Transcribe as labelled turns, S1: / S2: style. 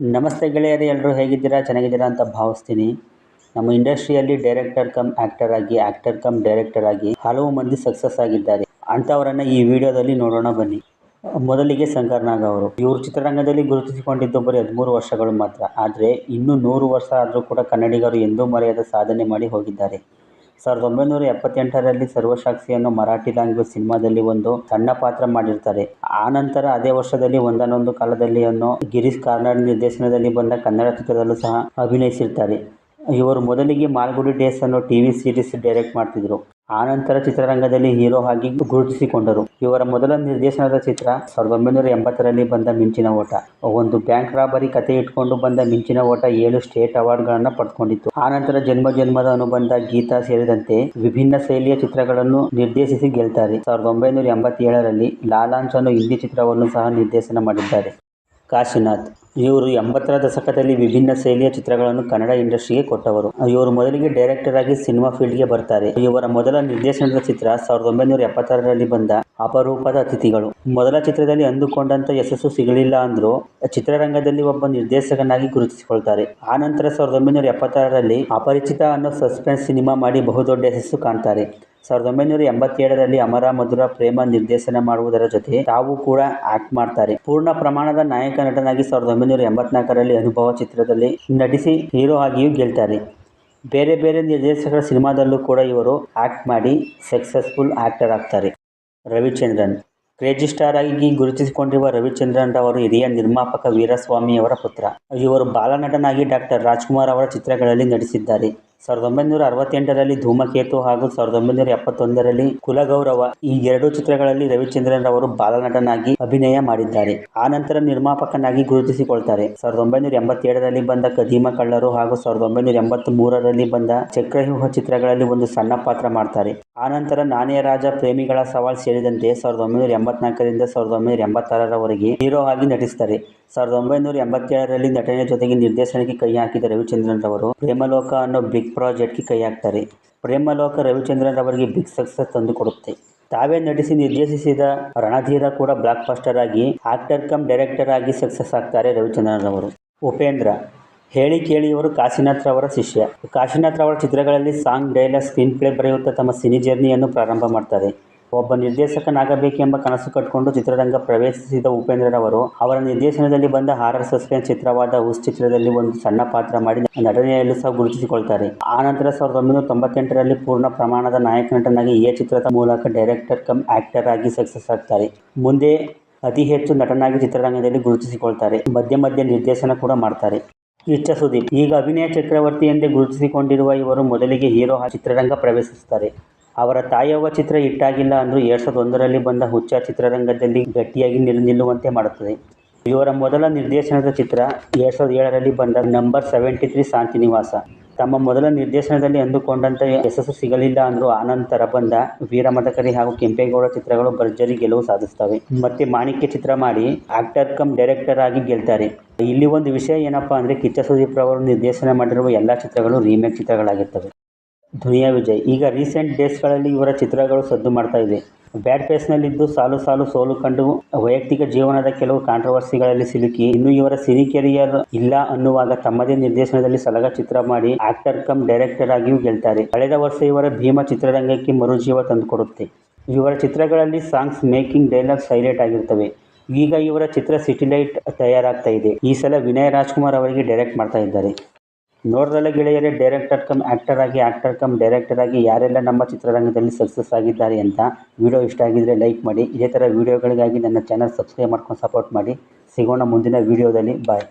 S1: ನಮಸ್ತೆ ಗೆಳೆಯರೇ ಎಲ್ಲರೂ ಹೇಗಿದ್ದೀರಾ? ಚೆನ್ನಾಗಿದ್ದೀರಾ ಅಂತ ಭಾವಿಸ್ತೀನಿ. ನಮ್ಮ ಇಂಡಸ್ಟ್ರಿಯಲ್ಲಿ ಡೈರೆಕ್ಟರ್ ಕಮ್ ಆ್ಯಕ್ಟರ್ ಆಗಿ ಆ್ಯಕ್ಟರ್ ಕಮ್ ಡೈರೆಕ್ಟರ್ ಆಗಿ ಹಲವು ಮಂದಿ ಸಕ್ಸಸ್ ಆಗಿದ್ದಾರೆ. ಅಂಥವರನ್ನು ಈ ವಿಡಿಯೋದಲ್ಲಿ ನೋಡೋಣ ಬನ್ನಿ. ಮೊದಲಿಗೆ ಶಂಕರ್ ನಾಗ್ ಅವರು. ಇವರು ಚಿತ್ರರಂಗದಲ್ಲಿ ಗುರುತಿಸಿಕೊಂಡಿದ್ದು ಬರೀ ಹದಿಮೂರು ವರ್ಷಗಳು ಮಾತ್ರ. ಆದರೆ ಇನ್ನೂ ನೂರು ವರ್ಷ ಆದರೂ ಕೂಡ ಕನ್ನಡಿಗರು ಎಂದೂ ಮರೆಯದ ಸಾಧನೆ ಮಾಡಿ ಹೋಗಿದ್ದಾರೆ. ಸಾವಿರದ ಒಂಬೈನೂರ ಎಪ್ಪತ್ತೆಂಟರಲ್ಲಿ ಸರ್ವಸಾಕ್ಷಿ ಅನ್ನೋ ಮರಾಠಿ ಲ್ಯಾಂಗ್ವೇಜ್ ಸಿನಿಮಾದಲ್ಲಿ ಒಂದು ಸಣ್ಣ ಪಾತ್ರ ಮಾಡಿರ್ತಾರೆ. ಆ ನಂತರ ಅದೇ ವರ್ಷದಲ್ಲಿ ಒಂದಾನೊಂದು ಕಾಲದಲ್ಲಿ ಅನ್ನೋ ಗಿರೀಶ್ ಕಾರ್ನಾಡ್ ನಿರ್ದೇಶನದಲ್ಲಿ ಬಂದ ಕನ್ನಡ ಚಿತ್ರದಲ್ಲೂ ಸಹ ಅಭಿನಯಿಸಿರ್ತಾರೆ. ಇವರು ಮೊದಲಿಗೆ ಮಾಲ್ಗುಡಿ ಡೇಸ್ ಅನ್ನೋ ಟಿವಿ ಸೀರೀಸ್ ಡೈರೆಕ್ಟ್ ಮಾಡ್ತಿದ್ರು. ಆನಂತರ ಚಿತ್ರರಂಗದಲ್ಲಿ ಹೀರೋ ಆಗಿ ಗುರುತಿಸಿಕೊಂಡರು. ಇವರ ಮೊದಲ ನಿರ್ದೇಶನದ ಚಿತ್ರ ಸಾವಿರದ ಒಂಬೈನೂರ ಎಂಬತ್ತರಲ್ಲಿ ಬಂದ ಮಿಂಚಿನ ಓಟ. ಒಂದು ಬ್ಯಾಂಕ್ ರಾಬರಿ ಕತೆ ಇಟ್ಕೊಂಡು ಬಂದ ಮಿಂಚಿನ ಓಟ ಏಳು ಸ್ಟೇಟ್ ಅವಾರ್ಡ್ಗಳನ್ನು ಪಡೆದುಕೊಂಡಿತ್ತು ಆನಂತರ ಜನ್ಮ ಜನ್ಮದ ಅನುಬಂಧ, ಗೀತಾ ಸೇರಿದಂತೆ ವಿಭಿನ್ನ ಶೈಲಿಯ ಚಿತ್ರಗಳನ್ನು ನಿರ್ದೇಶಿಸಿ ಗೆಲ್ತಾರೆ. ಸಾವಿರದ ಒಂಬೈನೂರ ಎಂಬತ್ತೇಳರಲ್ಲಿ ಲಾಲಾಂಚ್ ಅನ್ನು ಹಿಂದಿ ಚಿತ್ರವನ್ನು ಸಹ ನಿರ್ದೇಶನ ಮಾಡಿದ್ದಾರೆ. ಕಾಶಿನಾಥ್. ಇವರು ಎಂಬತ್ತರ ದಶಕದಲ್ಲಿ ವಿಭಿನ್ನ ಶೈಲಿಯ ಚಿತ್ರಗಳನ್ನು ಕನ್ನಡ ಇಂಡಸ್ಟ್ರಿಗೆ ಕೊಟ್ಟವರು. ಇವರು ಮೊದಲಿಗೆ ಡೈರೆಕ್ಟರ್ ಆಗಿ ಸಿನಿಮಾ ಫೀಲ್ಡ್ಗೆ ಬರ್ತಾರೆ. ಇವರ ಮೊದಲ ನಿರ್ದೇಶನದ ಚಿತ್ರ ಸಾವಿರದ ಒಂಬೈನೂರ ಎಪ್ಪತ್ತಾರರಲ್ಲಿ ಬಂದ ಅಪರೂಪದ ಅತಿಥಿಗಳು. ಮೊದಲ ಚಿತ್ರದಲ್ಲಿ ಅಂದುಕೊಂಡಂತ ಯಶಸ್ಸು ಸಿಗಲಿಲ್ಲ ಅಂದ್ರೂ ಚಿತ್ರರಂಗದಲ್ಲಿ ಒಬ್ಬ ನಿರ್ದೇಶಕನಾಗಿ ಗುರುತಿಸಿಕೊಳ್ತಾರೆ. ಆನಂತರ ಸಾವಿರದ ಒಂಬೈನೂರ ಎಪ್ಪತ್ತಾರರಲ್ಲಿ ಅಪರಿಚಿತ ಅನ್ನೋ ಸಸ್ಪೆನ್ಸ್ ಸಿನಿಮಾ ಮಾಡಿ ಬಹುದೊಡ್ಡ ಯಶಸ್ಸು ಕಾಣ್ತಾರೆ. ಸಾವಿರದ ಒಂಬೈನೂರ ಎಂಬತ್ತೇಳರಲ್ಲಿ ಅಮರ ಮಧುರ ಪ್ರೇಮ ನಿರ್ದೇಶನ ಮಾಡುವುದರ ಜೊತೆ ತಾವು ಕೂಡ ಆಕ್ಟ್ ಮಾಡ್ತಾರೆ. ಪೂರ್ಣ ಪ್ರಮಾಣದ ನಾಯಕ ನಟನಾಗಿ ಸಾವಿರದ ಒಂಬೈನೂರ ಎಂಬತ್ನಾಲ್ಕರಲ್ಲಿ ಅನುಭವ ಚಿತ್ರದಲ್ಲಿ ನಟಿಸಿ ಹೀರೋ ಆಗಿಯೂ ಗೆಲ್ತಾರೆ. ಬೇರೆ ಬೇರೆ ನಿರ್ದೇಶಕರ ಸಿನಿಮಾದಲ್ಲೂ ಕೂಡ ಇವರು ಆಕ್ಟ್ ಮಾಡಿ ಸಕ್ಸಸ್ಫುಲ್ ಆಕ್ಟರ್ ಆಗ್ತಾರೆ. ರವಿಚಂದ್ರನ್. ಕ್ರೇಜಿ ಸ್ಟಾರ್ ಆಗಿ ಗುರುತಿಸಿಕೊಂಡಿರುವ ರವಿಚಂದ್ರನ್ ಅವರು ಹಿರಿಯ ನಿರ್ಮಾಪಕ ವೀರಸ್ವಾಮಿ ಅವರ ಪುತ್ರ. ಇವರು ಬಾಲನಟನಾಗಿ ಡಾಕ್ಟರ್ ರಾಜ್ಕುಮಾರ್ ಅವರ ಚಿತ್ರಗಳಲ್ಲಿ ನಟಿಸಿದ್ದಾರೆ. ಸಾವಿರದ ಒಂಬೈನೂರ ಅರವತ್ತೆಂಟರಲ್ಲಿ ಧೂಮಕೇತು ಹಾಗೂ ಸಾವಿರದ ಒಂಬೈನೂರ ಎಪ್ಪತ್ತೊಂದರಲ್ಲಿ ಕುಲಗೌರವ ಈ ಎರಡು ಚಿತ್ರಗಳಲ್ಲಿ ರವಿಚಂದ್ರನ್ ರವರು ಬಾಲನಟನಾಗಿ ಅಭಿನಯ ಮಾಡಿದ್ದಾರೆ. ಆನಂತರ ನಿರ್ಮಾಪಕನಾಗಿ ಗುರುತಿಸಿಕೊಳ್ತಾರೆ. ಸಾವಿರದ ಒಂಬೈನೂರ ಎಂಬತ್ತೇಳರಲ್ಲಿ ಬಂದ ಕದೀಮ ಕಳ್ಳರು ಹಾಗೂ ಸಾವಿರದ ಒಂಬೈನೂರ ಎಂಬತ್ತ್ ಮೂರರಲ್ಲಿ ಬಂದ ಚಕ್ರವ್ಯೂಹ ಚಿತ್ರಗಳಲ್ಲಿ ಒಂದು ಸಣ್ಣ ಪಾತ್ರ ಮಾಡ್ತಾರೆ. ಆನಂತರ ನಾನೇ ರಾಜ ಪ್ರೇಮಿಗಳ ಸವಾಲ್ ಸೇರಿದಂತೆ ಸಾವಿರದ ಒಂಬೈನೂರ ಎಂಬತ್ನಾಲ್ಕರಿಂದ ಸಾವಿರದ ಒಂಬೈನೂರ ಎಂಬತ್ತಾರರವರೆಗೆ ಹೀರೋ ಆಗಿ ನಟಿಸ್ತಾರೆ. ಸಾವಿರದ ಒಂಬೈನೂರ ಎಂಬತ್ತೇಳರಲ್ಲಿ ನಟನೆ ಜೊತೆಗೆ ನಿರ್ದೇಶನಕ್ಕೆ ಕೈ ಹಾಕಿದ ರವಿಚಂದ್ರನ್ ರವರು, ಪ್ರೇಮಲೋಕ ಅನ್ನೋ ಬಿಗ್ ಪ್ರಾಜೆಕ್ಟ್ಗೆ ಕೈ ಹಾಕ್ತಾರೆ. ಪ್ರೇಮಲೋಕ ರವಿಚಂದ್ರನ್ ರವರಿಗೆ ಬಿಗ್ ಸಕ್ಸಸ್ ತಂದುಕೊಡುತ್ತೆ ತಾವೇ ನಟಿಸಿ ನಿರ್ದೇಶಿಸಿದ ರಣಧೀರ ಕೂಡ ಬ್ಲಾಕ್ ಬಸ್ಟರ್ ಆಗಿ ಆಕ್ಟರ್ ಕಮ್ ಡೈರೆಕ್ಟರ್ ಆಗಿ ಸಕ್ಸಸ್ ಆಗ್ತಾರೆ ರವಿಚಂದ್ರನ್ ರವರು. ಉಪೇಂದ್ರ, ಹೇಳಿ ಕೇಳಿ ಇವರು ಕಾಶಿನಾಥ್ ರವರ ಶಿಷ್ಯ. ಕಾಶಿನಾಥ್ ರವರ ಚಿತ್ರಗಳಲ್ಲಿ ಸಾಂಗ್ ಡೈಲಾಗ್ ಸ್ಕ್ರೀನ್ ಪ್ಲೇ ಬರೆಯುತ್ತಾ ತಮ್ಮ ಸಿನಿ ಜರ್ನಿಯನ್ನು ಪ್ರಾರಂಭ ಮಾಡ್ತಾರೆ. ಒಬ್ಬ ನಿರ್ದೇಶಕನಾಗಬೇಕೆಂಬ ಕನಸು ಕಟ್ಟಿಕೊಂಡು ಚಿತ್ರರಂಗ ಪ್ರವೇಶಿಸಿದ ಉಪೇಂದ್ರರವರು ಅವರ ನಿರ್ದೇಶನದಲ್ಲಿ ಬಂದ ಹಾರರ್ ಸಸ್ಪೆನ್ಸ್ ಚಿತ್ರವಾದ ಉಸ್ ಚಿತ್ರದಲ್ಲಿ ಒಂದು ಸಣ್ಣ ಪಾತ್ರ ಮಾಡಿ ನಟನೆಯಲ್ಲೂ ಸಹ ಗುರುತಿಸಿಕೊಳ್ತಾರೆ ಆನಂತರ ಸಾವಿರದ ಒಂಬೈನೂರ ತೊಂಬತ್ತೆಂಟರಲ್ಲಿ ಪೂರ್ಣ ಪ್ರಮಾಣದ ನಾಯಕ ನಟನಾಗಿ ಎ ಚಿತ್ರದ ಮೂಲಕ ಡೈರೆಕ್ಟರ್ ಕಮ್ ಆಕ್ಟರ್ ಆಗಿ ಸಕ್ಸಸ್ ಆಗ್ತಾರೆ. ಮುಂದೆ ಅತಿ ಹೆಚ್ಚು ನಟನಾಗಿ ಚಿತ್ರರಂಗದಲ್ಲಿ ಗುರುತಿಸಿಕೊಳ್ತಾರೆ ಮಧ್ಯ ಮಧ್ಯ ನಿರ್ದೇಶನ ಕೂಡ ಮಾಡ್ತಾರೆ. ಇಷ್ಟ ಸುದೀಪ್, ಈಗ ಅಭಿನಯ ಚಕ್ರವರ್ತಿ ಎಂದೇ ಗುರುತಿಸಿಕೊಂಡಿರುವ ಇವರು ಮೊದಲಿಗೆ ಹೀರೋ ಚಿತ್ರರಂಗ ಪ್ರವೇಶಿಸುತ್ತಾರೆ. ಅವರ ತಾಯವ್ವ ಚಿತ್ರ ಇಟ್ಟಾಗಿಲ್ಲ ಅಂದರೂ ಎರಡು ಸಾವಿರದ ಒಂದರಲ್ಲಿ ಬಂದ ಹುಚ್ಚ ಚಿತ್ರರಂಗದಲ್ಲಿ ಗಟ್ಟಿಯಾಗಿ ನಿಲ್ ನಿಲ್ಲುವಂತೆ ಮಾಡುತ್ತದೆ. ಇವರ ಮೊದಲ ನಿರ್ದೇಶನದ ಚಿತ್ರ ಎರಡು ಸಾವಿರದ ಏಳರಲ್ಲಿ ಬಂದ ನಂಬರ್ ಸೆವೆಂಟಿ ತ್ರೀ ಶಾಂತಿನಿವಾಸ. ತಮ್ಮ ಮೊದಲ ನಿರ್ದೇಶನದಲ್ಲಿ ಅಂದುಕೊಂಡಂಥ ಯಶಸ್ಸು ಸಿಗಲಿಲ್ಲ ಅಂದರೂ ಆನಂತರ ಬಂದ ವೀರಮದಕರಿ ಹಾಗೂ ಕೆಂಪೇಗೌಡ ಚಿತ್ರಗಳು ಭರ್ಜರಿ ಗೆಲುವು ಸಾಧಿಸ್ತವೆ ಮತ್ತೆ ಮಾಣಿಕ್ಯ ಚಿತ್ರ ಮಾಡಿ ಆಕ್ಟರ್ ಕಮ್ ಡೈರೆಕ್ಟರ್ ಆಗಿ ಗೆಲ್ತಾರೆ. ಇಲ್ಲಿ ಒಂದು ವಿಷಯ ಏನಪ್ಪಾ ಅಂದರೆ ಕಿಚ್ಚ ಸುದೀಪ್ ರವರು ನಿರ್ದೇಶನ ಮಾಡಿರುವ ಎಲ್ಲ ಚಿತ್ರಗಳು ರೀಮೇಕ್ ಚಿತ್ರಗಳಾಗಿರ್ತವೆ. ದುನಿಯಾ ವಿಜಯ್. ಈಗ ರೀಸೆಂಟ್ ಡೇಸ್ಗಳಲ್ಲಿ ಇವರ ಚಿತ್ರಗಳು ಸದ್ದು ಮಾಡ್ತಾ ಇದೆ. ಬ್ಯಾಡ್ ಫೇಸ್ನಲ್ಲಿದ್ದು ಸಾಲು ಸಾಲು ಸೋಲು ಕಂಡು ವೈಯಕ್ತಿಕ ಜೀವನದ ಕೆಲವು ಕಾಂಟ್ರವರ್ಸಿಗಳಲ್ಲಿ ಸಿಲುಕಿ, ಇನ್ನು ಇವರ ಸಿನಿ ಕೆರಿಯರ್ ಇಲ್ಲ ಅನ್ನುವಾಗ ತಮ್ಮದೇ ನಿರ್ದೇಶನದಲ್ಲಿ ಸಲಗ ಚಿತ್ರ ಮಾಡಿ ಆಕ್ಟರ್ ಕಮ್ ಡೈರೆಕ್ಟರ್ ಆಗಿಯೂ ಗೆಲ್ತಾರೆ. ಕಳೆದ ವರ್ಷ ಇವರ ಭೀಮ ಚಿತ್ರರಂಗಕ್ಕೆ ಮರುಜೀವ ತಂದುಕೊಡುತ್ತೆ. ಇವರ ಚಿತ್ರಗಳಲ್ಲಿ ಸಾಂಗ್ಸ್ ಮೇಕಿಂಗ್ ಡೈಲಾಗ್ಸ್ ಹೈಲೈಟ್ ಆಗಿರ್ತವೆ ಈಗ ಇವರ ಚಿತ್ರ ಸಿಟಿಲೈಟ್ ತಯಾರಾಗ್ತಾ ಇದೆ. ಈ ಸಲ ವಿನಯ್ ರಾಜ್ಕುಮಾರ್ ಅವರಿಗೆ ಡೈರೆಕ್ಟ್ ಮಾಡ್ತಾ ಇದ್ದಾರೆ. ನೋಡ್ರಲ್ಲ ಗೆಳೆಯರೇ ಡೈರೆಕ್ಟರ್ ಕಮ್ ಆ್ಯಕ್ಟರ್ ಆಗಿ ಆ್ಯಕ್ಟರ್ ಕಮ್ ಡೈರೆಕ್ಟರ್ ಆಗಿ ಯಾರೆಲ್ಲ ನಮ್ಮ ಚಿತ್ರರಂಗದಲ್ಲಿ ಸಕ್ಸಸ್ ಆಗಿದ್ದಾರೆ ಅಂತ ವಿಡಿಯೋ ಇಷ್ಟ ಆಗಿದ್ದರೆ ಲೈಕ್ ಮಾಡಿ. ಇದೇ ಥರ ವೀಡಿಯೋಗಳಿಗಾಗಿ ನನ್ನ ಚಾನಲ್ ಸಬ್ಸ್ಕ್ರೈಬ್ ಮಾಡ್ಕೊಂಡು ಸಪೋರ್ಟ್ ಮಾಡಿ. ಸಿಗೋಣ ಮುಂದಿನ ವೀಡಿಯೋದಲ್ಲಿ ಬಾಯ್